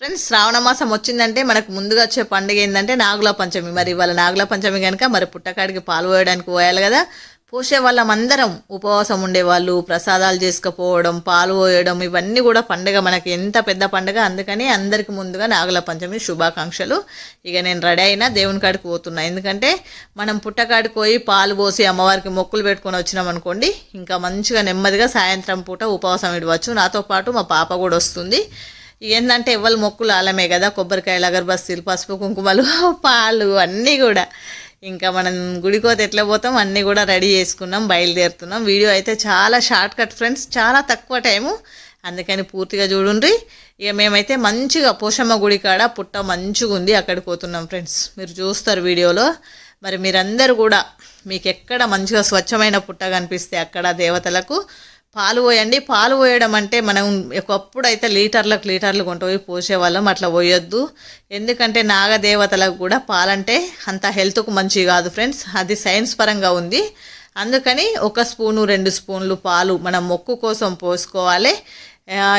Friends శ్రావణ మాసం వచ్చిందంటే మనకు ముందుగా వచ్చే పండుగ ఏంటంటే నాగుల పంచమి. మరి ఇవాళ నాగుల పంచమి కనుక మరి పుట్టకాడికి పాలు పోయడానికి పోయాలి కదా. పోసే వాళ్ళమందరం ఉపవాసం ఉండేవాళ్ళు ప్రసాదాలు చేసుకుపోవడం పాలు పోయడం ఇవన్నీ కూడా పండుగ. మనకి ఎంత పెద్ద పండుగ అందుకని అందరికి ముందుగా నాగుల పంచమి శుభాకాంక్షలు. ఇక నేను రెడీ అయినా దేవుని కాడికి పోతున్నా. ఎందుకంటే మనం పుట్టకాడికి పోయి పాలు పోసి అమ్మవారికి మొక్కులు పెట్టుకొని వచ్చినాం అనుకోండి ఇంకా మంచిగా నెమ్మదిగా సాయంత్రం పూట ఉపవాసం ఇడవచ్చు నాతో పాటు మా పాప కూడా వస్తుంది. ఏంటంటే ఎవరు మొక్కులు ఆలమే కదా కొబ్బరికాయలు అగరబస్తీలు పసుపు కుంకుమలు పాలు అన్నీ కూడా. ఇంకా మనం గుడికోత ఎట్లా పోతాం అన్నీ కూడా రెడీ చేసుకున్నాం బయలుదేరుతున్నాం. వీడియో అయితే చాలా షార్ట్ కట్ ఫ్రెండ్స్ చాలా తక్కువ టైము. అందుకని పూర్తిగా చూడండి ఇక మేమైతే మంచిగా పోషమ్మ గుడి కాడ పుట్ట మంచిగా ఉంది అక్కడికి పోతున్నాం ఫ్రెండ్స్. మీరు చూస్తారు వీడియోలో. మరి మీరందరూ కూడా మీకు ఎక్కడ మంచిగా స్వచ్ఛమైన పుట్ట కనిపిస్తే అక్కడ దేవతలకు పాలు పోయండి. పాలు పోయడం అంటే మనం ఒకప్పుడు అయితే లీటర్లకు లీటర్లు కొంటపోయి పోసేవాళ్ళం. అట్లా పోయొద్దు. ఎందుకంటే నాగదేవతలకు కూడా పాలంటే అంత హెల్త్కు మంచి కాదు ఫ్రెండ్స్. అది సైన్స్ పరంగా ఉంది. అందుకని ఒక స్పూను రెండు స్పూన్లు పాలు మనం మొక్కు కోసం పోసుకోవాలి.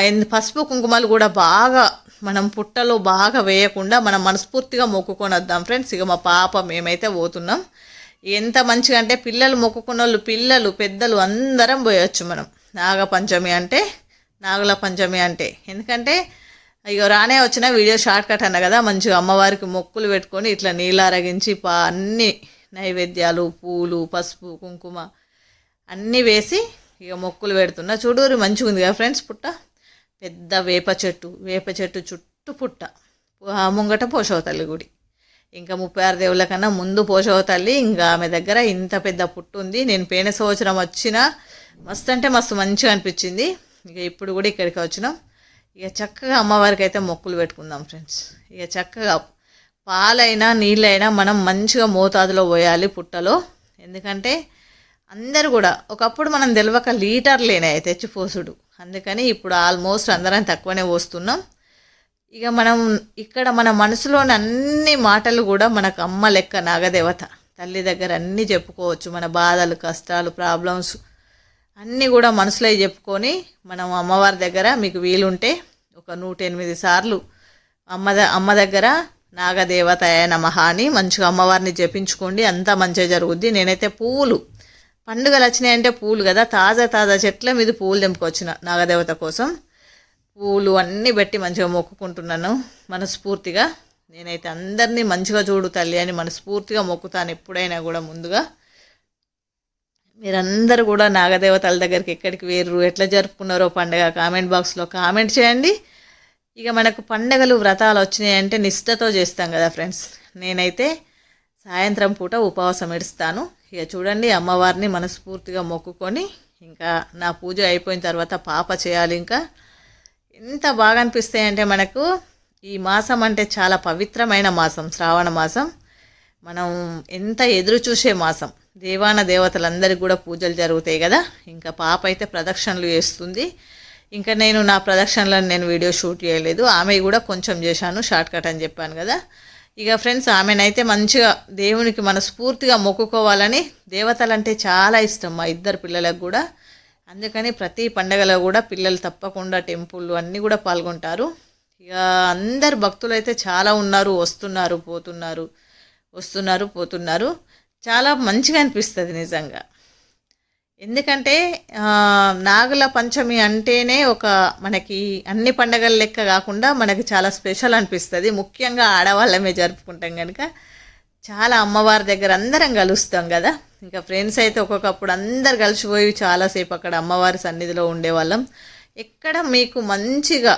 ఎందు- పసుపు కుంకుమలు కూడా బాగా మనం పుట్టలో బాగా వేయకుండా మనం మనస్ఫూర్తిగా మొక్కుకొని వద్దాం ఫ్రెండ్స్. ఇక మా పాప మేమైతే పోతున్నాం. ఎంత మంచిగా అంటే పిల్లలు మొక్కుకున్న వాళ్ళు పిల్లలు పెద్దలు అందరం పోయొచ్చు మనం. నాగపంచమి అంటే నాగుల పంచమి అంటే. ఎందుకంటే అయ్యో రానే వచ్చిన వీడియో షార్ట్ కట్ అన్న కదా మంచిగా అమ్మవారికి మొక్కులు పెట్టుకొని ఇట్లా నీళ్ళు అరగించి పా అన్ని నైవేద్యాలు పూలు పసుపు కుంకుమ అన్నీ వేసి ఇక మొక్కులు పెడుతున్నా. చూడూరి మంచిగా ఉంది కదా ఫ్రెండ్స్ పుట్ట? పెద్ద వేప చెట్టు వేప చెట్టు చుట్టూ పుట్ట. ఆ ముంగట పోషవతల్లి గుడి. ఇంకా ముప్పై ఆరు దేవుళ్ళ కన్నా ముందు పోషవతల్లి ఇంకా ఆమె దగ్గర ఇంత పెద్ద పుట్టు ఉంది. నేను పోయిన సంవత్సరం వచ్చిన మస్తు అంటే మస్తు మంచిగా అనిపించింది. ఇక ఇప్పుడు కూడా ఇక్కడికి వచ్చినాం. ఇక చక్కగా అమ్మవారికి అయితే మొక్కులు పెట్టుకుందాం ఫ్రెండ్స్. ఇక చక్కగా పాలైనా నీళ్ళైనా మనం మంచిగా మోతాదులో పోయాలి పుట్టలో. ఎందుకంటే అందరు కూడా ఒకప్పుడు మనం తెలియక లీటర్లేనే తెచ్చిపోసుడు. అందుకని ఇప్పుడు ఆల్మోస్ట్ అందరం తక్కువనే పోస్తున్నాం. ఇక మనం ఇక్కడ మన మనసులోని అన్ని మాటలు కూడా మనకు అమ్మ లెక్క నాగదేవత. తల్లి దగ్గర అన్నీ చెప్పుకోవచ్చు. మన బాధలు కష్టాలు ప్రాబ్లమ్స్ అన్నీ కూడా మనసులో చెప్పుకొని మనం అమ్మవారి దగ్గర మీకు వీలుంటే ఒక నూట ఎనిమిది సార్లు అమ్మ ద- అమ్మ దగ్గర నాగదేవతయ నమః అని మంచిగా అమ్మవారిని జపించుకోండి. అంతా మంచిగా జరుగుద్ది. నేనైతే పువ్వులు పండుగలు వచ్చినాయంటే పూలు కదా తాజా తాజా చెట్ల మీద పూలు తెంపుకొచ్చిన నాగదేవత కోసం. పూలు అన్నీ పెట్టి మంచిగా మొక్కుకుంటున్నాను మనస్ఫూర్తిగా. నేనైతే అందరినీ మంచిగా చూడు తల్లి అని మనస్ఫూర్తిగా మొక్కుతాను ఎప్పుడైనా కూడా ముందుగా. మీరందరూ కూడా నాగదేవతల దగ్గరికి ఎక్కడికి వేరు ఎట్లా జరుపుకున్నారో పండగ కామెంట్ బాక్స్లో కామెంట్ చేయండి. ఇక మనకు పండగలు వ్రతాలు వచ్చినాయంటే నిష్ఠతో చేస్తాం కదా ఫ్రెండ్స్. నేనైతే సాయంత్రం పూట ఉపవాసం ఇడుస్తాను. ఇక చూడండి అమ్మవారిని మనస్ఫూర్తిగా మొక్కుకొని ఇంకా నా పూజ అయిపోయిన తర్వాత పాప చేయాలి ఇంకా. ఎంత బాగా అనిపిస్తాయంటే మనకు ఈ మాసం అంటే చాలా పవిత్రమైన మాసం శ్రావణ మాసం. మనం ఎంత ఎదురు చూసే మాసం. దేవాన దేవతలందరికీ కూడా పూజలు జరుగుతాయి కదా. ఇంకా పాప అయితే ప్రదక్షిణలు చేస్తుంది. ఇంకా నేను నా ప్రదక్షిణలను నేను వీడియో షూట్ చేయలేదు. ఆమె కూడా కొంచెం చేశాను షార్ట్ కట్ అని చెప్పాను కదా. ఇక ఫ్రెండ్స్ ఆమెనైతే మంచిగా దేవునికి మనస్ఫూర్తిగా మొక్కుకోవాలని దేవతలంటే చాలా ఇష్టం మా ఇద్దరు పిల్లలకు కూడా. అందుకని ప్రతి పండగలో కూడా పిల్లలు తప్పకుండా టెంపుల్ అన్నీ కూడా పాల్గొంటారు. ఇక అందరు భక్తులు అయితే చాలా ఉన్నారు వస్తున్నారు పోతున్నారు వస్తున్నారు పోతున్నారు. చాలా మంచిగా అనిపిస్తుంది నిజంగా. ఎందుకంటే నాగుల పంచమి అంటేనే ఒక మనకి అన్ని పండగల లెక్క కాకుండా మనకి చాలా స్పెషల్ అనిపిస్తుంది. ముఖ్యంగా ఆడవాళ్ళమే జరుపుకుంటాం కనుక చాలా అమ్మవారి దగ్గర అందరం కలుస్తాం కదా ఇంకా ఫ్రెండ్స్ అయితే ఒక్కొక్కప్పుడు అందరు కలిసిపోయి చాలాసేపు అక్కడ అమ్మవారి సన్నిధిలో ఉండేవాళ్ళం. ఎక్కడ మీకు మంచిగా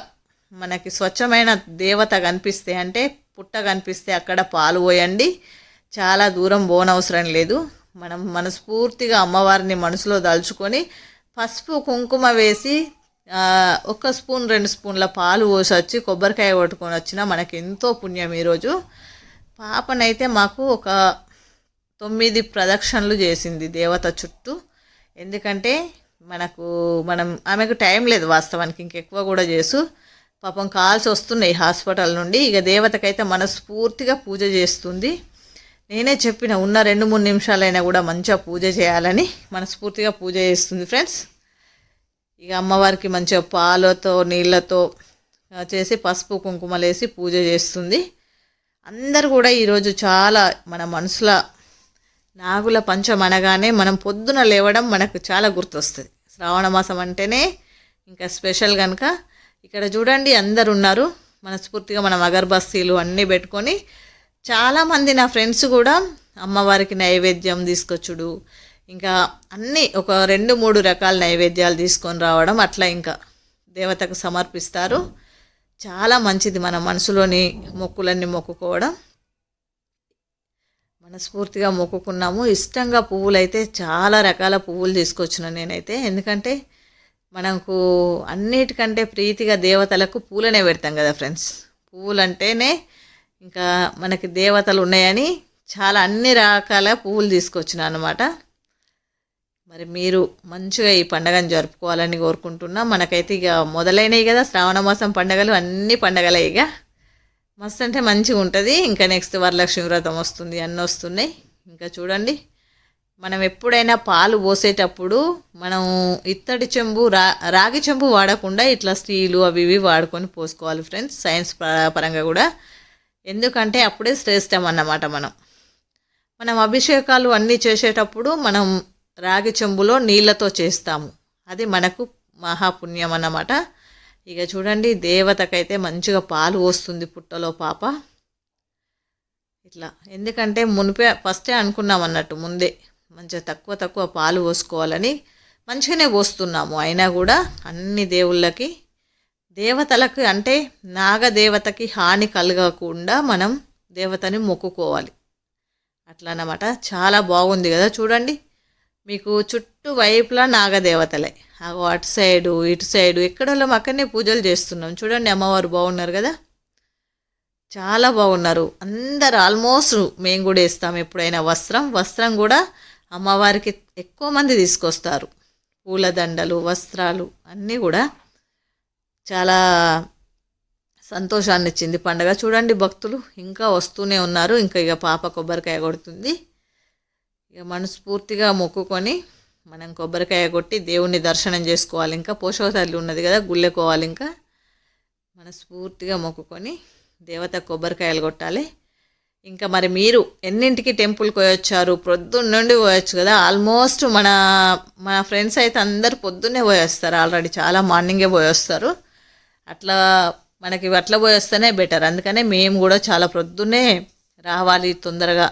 మనకి స్వచ్ఛమైన దేవత కనిపిస్తే అంటే పుట్ట కనిపిస్తే అక్కడ పాలు పోయండి. చాలా దూరం పోనవసరం లేదు. మనం మనస్ఫూర్తిగా అమ్మవారిని మనసులో దాల్చుకొని పసుపు కుంకుమ వేసి ఒక స్పూన్ రెండు స్పూన్ల పాలు పోసి వచ్చి కొబ్బరికాయ కొట్టుకొని వచ్చినా మనకి ఎంతో పుణ్యం ఈరోజు. పాపనైతే మాకు ఒక తొమ్మిది ప్రదక్షిణలు చేసింది దేవత చుట్టూ. ఎందుకంటే మనకు మనం ఆమెకు టైం లేదు వాస్తవానికి ఇంకెక్కువ కూడా చేసు. పాపం కాల్స్ వస్తున్నాయి హాస్పిటల్ నుండి. ఇక దేవతకైతే మనస్ఫూర్తిగా పూజ చేస్తుంది. నేనే చెప్పిన ఉన్న రెండు మూడు నిమిషాలైనా కూడా మంచిగా పూజ చేయాలని మనస్ఫూర్తిగా పూజ చేస్తుంది ఫ్రెండ్స్. ఇక అమ్మవారికి మంచిగా పాలతో నీళ్ళతో చేసి పసుపు కుంకుమలేసి పూజ చేస్తుంది. అందరు కూడా ఈరోజు చాలా మన మనసుల నాగుల పంచం అనగానే మనం పొద్దున లేవడం మనకు చాలా గుర్తొస్తుంది. శ్రావణ మాసం అంటేనే ఇంకా స్పెషల్ కనుక ఇక్కడ చూడండి అందరు ఉన్నారు. మనస్ఫూర్తిగా మనం అగర్బస్తీలు అన్నీ పెట్టుకొని చాలామంది నా ఫ్రెండ్స్ కూడా అమ్మవారికి నైవేద్యం తీసుకొచ్చుడు. ఇంకా అన్నీ ఒక రెండు మూడు రకాల నైవేద్యాలు తీసుకొని రావడం అట్లా ఇంకా దేవతకు సమర్పిస్తారు. చాలా మంచిది మన మనసులోని మొక్కులన్నీ మొక్కుకోవడం. మనస్ఫూర్తిగా మొక్కుకున్నాము. ఇష్టంగా పువ్వులు అయితే చాలా రకాల పువ్వులు తీసుకొచ్చిన నేనైతే. ఎందుకంటే మనకు అన్నిటికంటే ప్రీతిగా దేవతలకు పూలనే పెడతాం కదా ఫ్రెండ్స్. పువ్వులంటేనే అంటేనే ఇంకా మనకి దేవతలు ఉన్నాయని చాలా అన్ని రకాల పువ్వులు తీసుకొచ్చిన అనమాట మరి మీరు మంచిగా ఈ పండగను జరుపుకోవాలని కోరుకుంటున్నా. మనకైతే ఇక మొదలైనవి కదా శ్రావణ మాసం పండగలు అన్ని పండగలే ఇక. మస్తు అంటే మంచిగా ఉంటుంది. ఇంకా నెక్స్ట్ వరలక్ష్మి వ్రతం వస్తుంది అన్నీ వస్తున్నాయి. ఇంకా చూడండి మనం ఎప్పుడైనా పాలు పోసేటప్పుడు మనం ఇత్తడి చెంబు రా రాగి చెంబు వాడకుండా ఇట్లా స్టీలు అవి ఇవి వాడుకొని పోసుకోవాలి ఫ్రెండ్స్. సైన్స్ పరంగా కూడా. ఎందుకంటే అప్పుడే శ్రేష్టం అన్నమాట మనం. మనం అభిషేకాలు అన్నీ చేసేటప్పుడు మనం రాగి చెంబులో నీళ్ళతో చేస్తాము. అది మనకు మహాపుణ్యం అన్నమాట. ఇక చూడండి దేవతకైతే మంచిగా పాలు పోస్తుంది పుట్టలో పాప. ఇట్లా. ఎందుకంటే మునిపే ఫస్టే అనుకున్నాం అన్నట్టు ముందే మంచిగా తక్కువ తక్కువ పాలు పోసుకోవాలని. మంచిగానే పోస్తున్నాము. అయినా కూడా అన్ని దేవుళ్ళకి దేవతలకు అంటే నాగదేవతకి హాని కలగకుండా మనం దేవతని మొక్కుకోవాలి. అట్లా అన్నమాట చాలా బాగుంది కదా చూడండి. మీకు చుట్టూ వైపులా నాగదేవతలే. అగో అటు సైడు ఇటు సైడు ఎక్కడోళ్ళం అక్కడనే పూజలు చేస్తున్నాం. చూడండి అమ్మవారు బాగున్నారు కదా. చాలా బాగున్నారు. అందరు ఆల్మోస్ట్ మేము కూడా వేస్తాం ఎప్పుడైనా వస్త్రం. వస్త్రం కూడా అమ్మవారికి ఎక్కువ మంది తీసుకొస్తారు. పూలదండలు వస్త్రాలు అన్నీ కూడా. చాలా సంతోషాన్ని ఇచ్చింది పండగ. చూడండి భక్తులు ఇంకా వస్తూనే ఉన్నారు. ఇంకా ఇక పాప కొబ్బరికాయ కొడుతుంది. ఇక మనస్ఫూర్తిగా మొక్కుకొని మనం కొబ్బరికాయ కొట్టి దేవుణ్ణి దర్శనం చేసుకోవాలి. ఇంకా పోషక తల్లి ఉన్నది కదా గుళ్ళెకోవాలి ఇంకా. మనస్ఫూర్తిగా మొక్కుకొని దేవత కొబ్బరికాయలు కొట్టాలి. ఇంకా మరి మీరు ఎన్నింటికి టెంపుల్కి పోయొచ్చారు? పొద్దున్న నుండి పోయొచ్చు కదా. ఆల్మోస్ట్ మన మన ఫ్రెండ్స్ అయితే అందరు పొద్దున్నే పోయేస్తారు. ఆల్రెడీ చాలా మార్నింగే పోయొస్తారు. అట్లా మనకి అట్లా పోయేస్తేనే బెటర్ అందుకనే మేము కూడా చాలా ప్రొద్దున్నే రావాలి తొందరగా.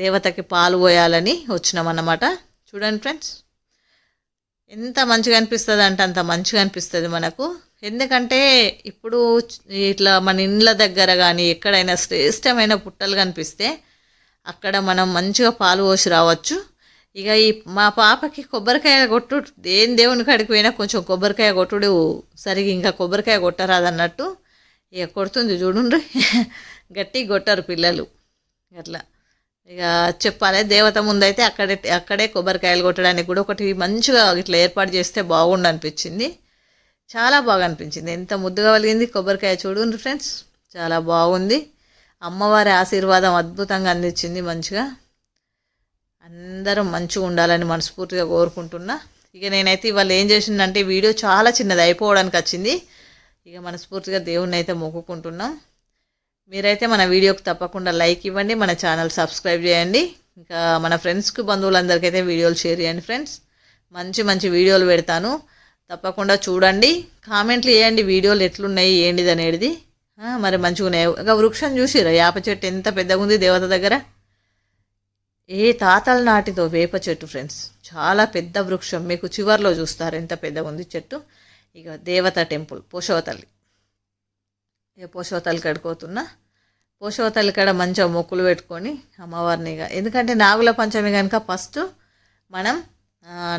దేవతకి పాలు పోయాలని వచ్చినామన్నమాట. చూడండి ఫ్రెండ్స్ ఎంత మంచిగా అనిపిస్తుంది అంటే అంత మంచిగా అనిపిస్తుంది మనకు. ఎందుకంటే ఇప్పుడు ఇట్లా మన ఇండ్ల దగ్గర కానీ ఎక్కడైనా శ్రేష్టమైన పుట్టలు కనిపిస్తే అక్కడ మనం మంచిగా పాలు పోసి రావచ్చు. ఇక ఈ మా పాపకి కొబ్బరికాయ కొట్టు ఏం దేవుని కాడికి పోయినా కొంచెం కొబ్బరికాయ కొట్టుడు సరిగా ఇంకా కొబ్బరికాయ కొట్టరాదన్నట్టు ఇక కొడుతుంది చూడండి గట్టి కొట్టారు పిల్లలు. అట్లా. ఇక చెప్పాలి దేవత ముందైతే అక్కడే అక్కడే కొబ్బరికాయలు కొట్టడానికి కూడా ఒకటి మంచిగా ఇట్లా ఏర్పాటు చేస్తే బాగుండు అనిపించింది. చాలా బాగా అనిపించింది. ఎంత ముద్దుగా కలిగింది కొబ్బరికాయ చూడండి ఫ్రెండ్స్. చాలా బాగుంది. అమ్మవారి ఆశీర్వాదం అద్భుతంగా అందించింది మంచిగా. అందరం మంచిగా ఉండాలని మనస్ఫూర్తిగా కోరుకుంటున్నా. ఇక నేనైతే ఇవాళ ఏం చేసిందంటే వీడియో చాలా చిన్నది అయిపోవడానికి వచ్చింది. ఇక మనస్ఫూర్తిగా దేవుణ్ణి అయితే మొక్కుకుంటున్నాం. మీరైతే మన వీడియోకి తప్పకుండా లైక్ ఇవ్వండి మన ఛానల్ సబ్స్క్రైబ్ చేయండి. ఇంకా మన ఫ్రెండ్స్కి బంధువులందరికీ అయితే వీడియోలు షేర్ చేయండి ఫ్రెండ్స్. మంచి మంచి వీడియోలు పెడతాను. తప్పకుండా చూడండి. కామెంట్లు చేయండి వీడియోలు ఎట్లున్నాయి ఏంటిది అనేది. మరి మంచిగా ఉన్నాయి ఇక వృక్షం చూసిరా వేప చెట్టు ఎంత పెద్దగా ఉంది దేవత దగ్గర? ఏ తాతల నాటిదో వేప చెట్టు ఫ్రెండ్స్ చాలా పెద్ద వృక్షం. మీకు చివర్లో చూస్తారు ఎంత పెద్దగా ఉంది చెట్టు. ఇక దేవత టెంపుల్ పోషవతల్లి. ఇక పోషవతల్లి కడుకోతున్నా పోషవతల్లి కాడ మంచిగా మొక్కులు పెట్టుకొని అమ్మవారిని ఇక. ఎందుకంటే నాగుల పంచమి కనుక ఫస్ట్ మనం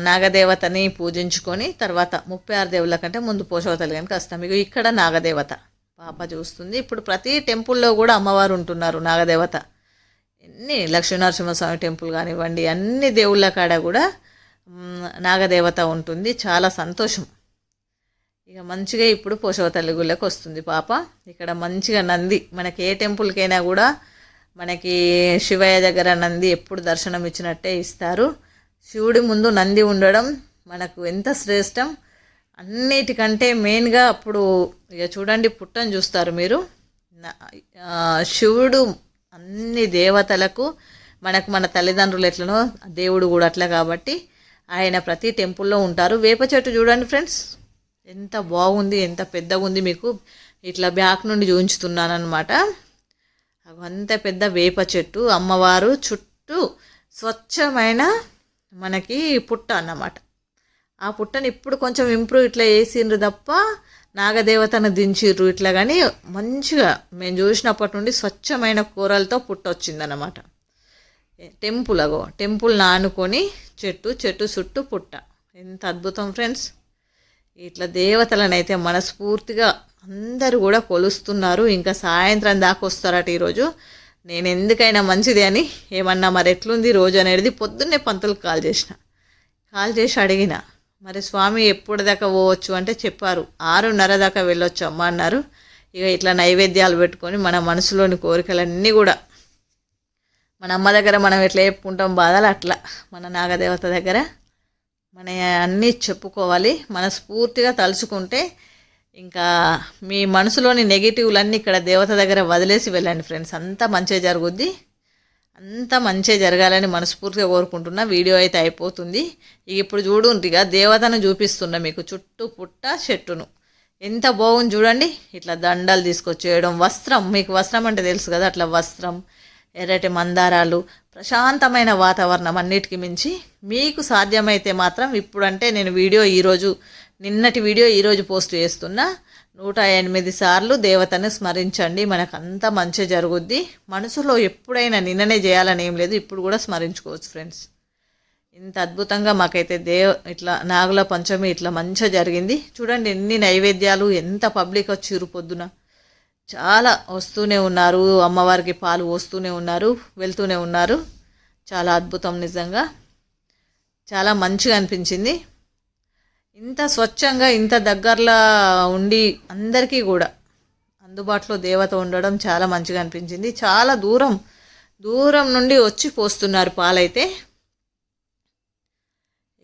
నాగదేవతని పూజించుకొని తర్వాత ముప్పై ఆరు దేవుళ్ళ కంటే ముందు పోషవతల్లి కనుక వస్తాం. ఇక ఇక్కడ నాగదేవత. పాప చూస్తుంది. ఇప్పుడు ప్రతి టెంపుల్లో కూడా అమ్మవారు ఉంటున్నారు నాగదేవత. ఎన్ని లక్ష్మీనరసింహస్వామి టెంపుల్ కానివ్వండి అన్ని దేవుళ్ళ కాడ కూడా నాగదేవత ఉంటుంది. చాలా సంతోషం. ఇక మంచిగా ఇప్పుడు పోషవతల్లి గుళ్ళకి వస్తుంది పాప. ఇక్కడ మంచిగా నంది మనకి ఏ టెంపుల్కైనా కూడా మనకి శివయ్య దగ్గర నంది ఎప్పుడు దర్శనం ఇచ్చినట్టే ఇస్తారు. శివుడి ముందు నంది ఉండడం మనకు ఎంత శ్రేష్టం. అన్నిటికంటే మెయిన్గా అప్పుడు ఇక చూడండి పుట్టని చూస్తారు మీరు. శివుడు అన్ని దేవతలకు మనకు మన తల్లిదండ్రులు ఎట్లనో దేవుడు కూడా అట్లా కాబట్టి ఆయన ప్రతి టెంపుల్లో ఉంటారు. వేప చెట్టు చూడండి ఫ్రెండ్స్. ఎంత బాగుంది ఎంత పెద్దగా ఉంది మీకు. ఇట్లా బ్యాక్ నుండి చూపించుతున్నాను అనమాట అంత పెద్ద వేప చెట్టు. అమ్మవారు చుట్టూ స్వచ్ఛమైన మనకి పుట్ట అన్నమాట. ఆ పుట్టని ఇప్పుడు కొంచెం ఇంప్రూవ్ ఇట్లా వేసిండ్రు తప్ప నాగదేవతను దించిర్రు. ఇట్లా కానీ మంచిగా మేము చూసినప్పటి నుండి స్వచ్ఛమైన కూరలతో పుట్ట వచ్చిందన్నమాట టెంపుల్ అగో టెంపుల్ నానుకొని చెట్టు చెట్టు చుట్టూ పుట్ట. ఎంత అద్భుతం ఫ్రెండ్స్. ఇట్లా దేవతలను అయితే మనస్ఫూర్తిగా అందరూ కూడా కొలుస్తున్నారు. ఇంకా సాయంత్రం దాకా వస్తారట ఈరోజు. నేను ఎందుకైనా మంచిది అని ఏమన్నా మరి ఎట్లుంది రోజు అనేది పొద్దున్నే పంతులు కాల్ చేసిన. కాల్ చేసి అడిగిన. మరి స్వామి ఎప్పుడు దాకా పోవచ్చు అంటే చెప్పారు. ఆరున్నర దాకా వెళ్ళొచ్చు అమ్మ అన్నారు. ఇక ఇట్లా నైవేద్యాలు పెట్టుకొని మన మనసులోని కోరికలన్నీ కూడా మన అమ్మ దగ్గర మనం ఎట్లా చెప్పుకుంటాం బాధలు అట్లా మన నాగదేవత దగ్గర మన అన్నీ చెప్పుకోవాలి. మనస్ఫూర్తిగా తలుచుకుంటే ఇంకా మీ మనసులోని నెగిటివ్లన్నీ ఇక్కడ దేవత దగ్గర వదిలేసి వెళ్ళండి ఫ్రెండ్స్ అంతా మంచిగా జరుగుద్ది. అంతా మంచిగా జరగాలని మనస్ఫూర్తిగా కోరుకుంటున్నా. వీడియో అయితే అయిపోతుంది. ఇక ఇప్పుడు చూడుంటిగా దేవతను చూపిస్తున్నా మీకు చుట్టూ పుట్ట చెట్టును. ఎంత బాగుంది చూడండి. ఇట్లా దండలు తీసుకొచ్చేయడం వస్త్రం. మీకు వస్త్రం అంటే తెలుసు కదా అట్లా వస్త్రం ఎర్రటి మందారాలు ప్రశాంతమైన వాతావరణం అన్నిటికీ మించి మీకు సాధ్యమైతే మాత్రం ఇప్పుడంటే నేను వీడియో ఈరోజు నిన్నటి వీడియో ఈరోజు పోస్ట్ చేస్తున్నా. నూట ఎనిమిది సార్లు దేవతను స్మరించండి. మనకంతా మంచి జరుగుద్ది. మనసులో ఎప్పుడైనా నిన్ననే చేయాలని ఏం లేదు. ఇప్పుడు కూడా స్మరించుకోవచ్చు ఫ్రెండ్స్. ఇంత అద్భుతంగా మాకైతే దేవ ఇట్లా నాగుల పంచమి ఇట్లా మంచిగా జరిగింది. చూడండి ఎన్ని నైవేద్యాలు ఎంత పబ్లిక్ వచ్చిర్రు పొద్దున. చాలా వస్తూనే ఉన్నారు. అమ్మవారికి పాలు వస్తూనే ఉన్నారు వెళ్తూనే ఉన్నారు. చాలా అద్భుతం నిజంగా. చాలా మంచిగా అనిపించింది. ఇంత స్వచ్ఛంగా ఇంత దగ్గరలో ఉండి అందరికీ కూడా అందుబాటులో దేవత ఉండడం చాలా మంచిగా అనిపించింది. చాలా దూరం దూరం నుండి వచ్చి పోస్తున్నారు పాలైతే.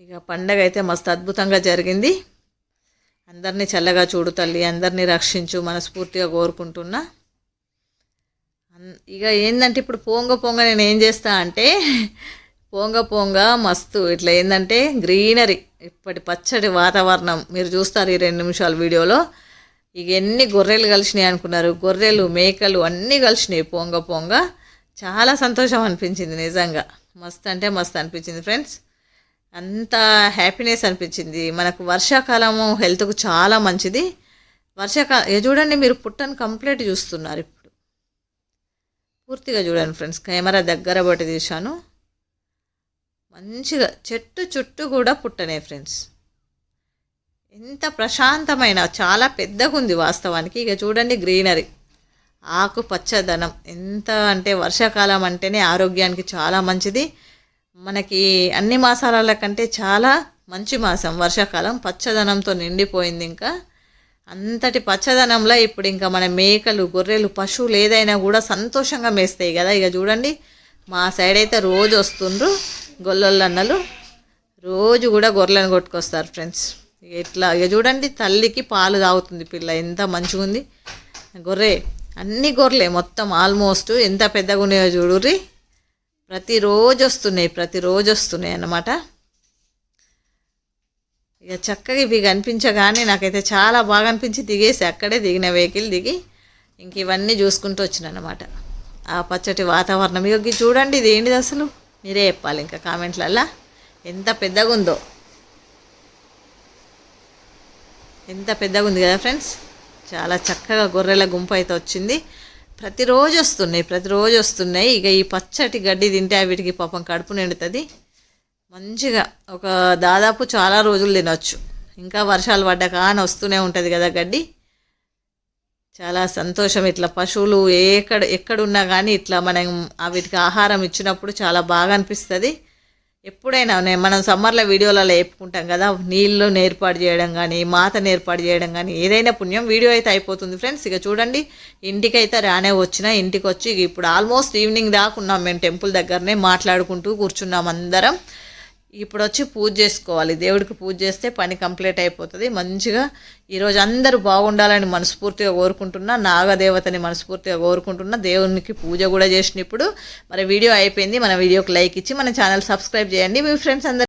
ఇక పండగ అయితే మస్తు అద్భుతంగా జరిగింది. అందరినీ చల్లగా చూడు తల్లి అందరినీ రక్షించు మనస్ఫూర్తిగా కోరుకుంటున్నా. ఇక ఏంటంటే ఇప్పుడు పొంగ పొంగ నేను ఏం చేస్తా అంటే పోంగ పొంగ మస్తు. ఇట్లా ఏంటంటే గ్రీనరీ ఇప్పటి పచ్చడి వాతావరణం. మీరు చూస్తారు ఈ రెండు నిమిషాల వీడియోలో. ఇక ఎన్ని గొర్రెలు కలిసినాయి అనుకున్నారు. గొర్రెలు మేకలు అన్నీ కలిసినాయి పొంగ పొంగ. చాలా సంతోషం అనిపించింది నిజంగా. మస్తు అంటే మస్తు అనిపించింది ఫ్రెండ్స్. అంత హ్యాపీనెస్ అనిపించింది. మనకు వర్షాకాలము హెల్త్కు చాలా మంచిది. వర్షాకాలం చూడండి మీరు పుట్టను కంప్లీట్ చూస్తున్నారు ఇప్పుడు. పూర్తిగా చూడండి ఫ్రెండ్స్. కెమెరా దగ్గర బట్టి తీశాను. మంచిగా చెట్టు చుట్టూ కూడా పుట్టనే ఫ్రెండ్స్ ఎంత ప్రశాంతమైన చాలా పెద్దగా ఉంది వాస్తవానికి. ఇక చూడండి గ్రీనరీ. ఆకు పచ్చదనం. ఎంత అంటే వర్షాకాలం అంటేనే ఆరోగ్యానికి చాలా మంచిది. మనకి అన్ని మాసాల కంటే చాలా మంచి మాసం. వర్షాకాలం పచ్చదనంతో నిండిపోయింది ఇంకా. అంతటి పచ్చదనంలో ఇప్పుడు ఇంకా మన మేకలు గొర్రెలు పశువులు ఏదైనా కూడా సంతోషంగా మేస్తాయి కదా. ఇక చూడండి మా సైడ్ అయితే రోజు వస్తుండ్రు. గొల్లొళ్ళు అన్నలు రోజు కూడా గొర్రెలను కొట్టుకొస్తారు ఫ్రెండ్స్. ఇక ఇక చూడండి తల్లికి పాలు తాగుతుంది పిల్ల ఎంత మంచిగా ఉంది గొర్రె అన్ని గొర్రెలే మొత్తం ఆల్మోస్ట్ ఎంత పెద్దగా ఉన్నాయో చూడుర్రి. ప్రతిరోజు వస్తున్నాయి ప్రతిరోజు వస్తున్నాయి అన్నమాట. ఇక చక్కగా ఇవి కనిపించగానే నాకైతే చాలా బాగా అనిపించి దిగేసి అక్కడే దిగిన వెహికల్ దిగి ఇంక ఇవన్నీ చూసుకుంటూ వచ్చిన అనమాట ఆ పచ్చటి వాతావరణం. ఇక చూడండి ఇది ఏంటిది అసలు? మీరే చెప్పాలి ఇంకా కామెంట్లల్లా. ఎంత పెద్దగా ఉందో ఎంత పెద్దగా ఉంది కదా ఫ్రెండ్స్. చాలా చక్కగా గొర్రెల గుంపు అయితే వచ్చింది. ప్రతిరోజు వస్తున్నాయి ప్రతిరోజు వస్తున్నాయి. ఇక ఈ పచ్చటి గడ్డి తింటే వీటికి పాపం కడుపు నిండుతుంది. మంచిగా ఒక దాదాపు చాలా రోజులు తినొచ్చు. ఇంకా వర్షాలు పడ్డాక అని వస్తూనే ఉంటుంది కదా గడ్డి. చాలా సంతోషం. ఇట్లా పశువులు ఎక్కడ ఎక్కడున్నా కానీ ఇట్లా మనం వీటికి ఆహారం ఇచ్చినప్పుడు చాలా బాగా అనిపిస్తుంది. ఎప్పుడైనా మనం సమ్మర్లో వీడియోలలో వేపుకుంటాం కదా నీళ్ళు ఏర్పాటు చేయడం కానీ మాతను ఏర్పాటు చేయడం కానీ ఏదైనా పుణ్యం వీడియో అయితే అయిపోతుంది ఫ్రెండ్స్. ఇక చూడండి ఇంటికైతే రానే వచ్చిన ఇంటికి వచ్చి ఇప్పుడు ఆల్మోస్ట్ ఈవినింగ్ దాకా ఉన్నాం మేము టెంపుల్ దగ్గరనే మాట్లాడుకుంటూ కూర్చున్నాం అందరం. ఇప్పుడు వచ్చి పూజ చేసుకోవాలి. దేవుడికి పూజ చేస్తే పని కంప్లీట్ అయిపోతుంది. మంచిగా ఈరోజు అందరూ బాగుండాలని మనస్ఫూర్తిగా కోరుకుంటున్నా నాగదేవతని మనస్ఫూర్తిగా కోరుకుంటున్నా దేవునికి పూజ కూడా చేసిన ఇప్పుడు మరి వీడియో అయిపోయింది. మన వీడియోకి లైక్ ఇచ్చి మన ఛానల్ సబ్స్క్రైబ్ చేయండి. మీ ఫ్రెండ్స్ అందరు